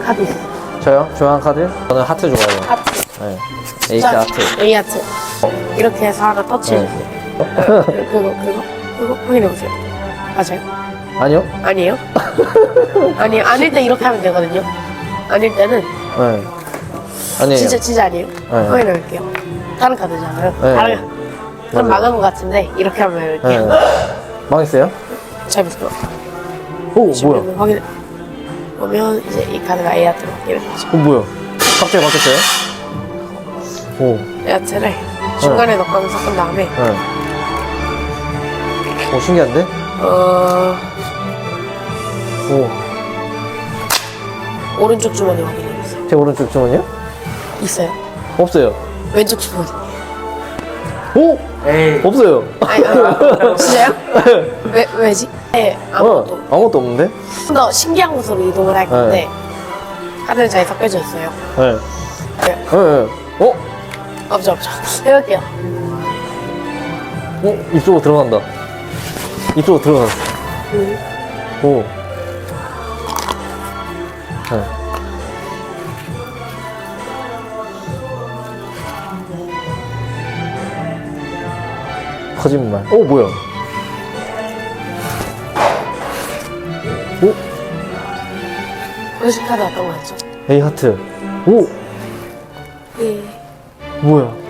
카드. 저요? 좋아하는 카드? 저는 하트 좋아해요. 하트. 네. 에이스 하트. A 하트. 이렇게 해서 하나 터치해주세요. 그거, 그거, 그거 확인해보세요. 맞아요? 아니요? 아니에요? 아니, 아닐 때 이렇게 하면 되거든요. 아닐 때는 네. 아니에요. 진짜, 진짜 아니에요? 네. 확인해볼게요. 다른 카드잖아요. 네. 다른, 그럼 맞아요. 망한 것 같은데, 이렇게 하면 이렇게. 네. 망했어요? 잘 보세요. 오, 뭐야? 확인, 보면 이제 이 카드가 A 하트로 바뀌는 거죠. 어, 뭐야? 갑자기 바뀌었어요? 오, 하트를 중간에 넣고 섞은 다음에, 네. 오, 신기한데? 어, 오, 오른쪽 주머니 확인해보세요. 제 오른쪽 주머니요? 있어요. 없어요. 왼쪽 주머니. 오! 에이. 없어요. 아니, 아, 진짜요? 왜, 왜지? 네, 아무것도. 어, 아무것도 없는데? 좀 더 신기한 곳으로 이동을 할 건데, 카드는 잘 섞여져 있어요. 네. 네. 네, 네. 어? 없죠, 없죠. 해볼게요. 어? 이쪽으로 들어간다. 이쪽으로 들어갔어. 음. 오. 네. 거짓말. 오, 뭐야? 오? 오른쪽 카드 어떤 거였죠? A 하트. 오! 예. 뭐야?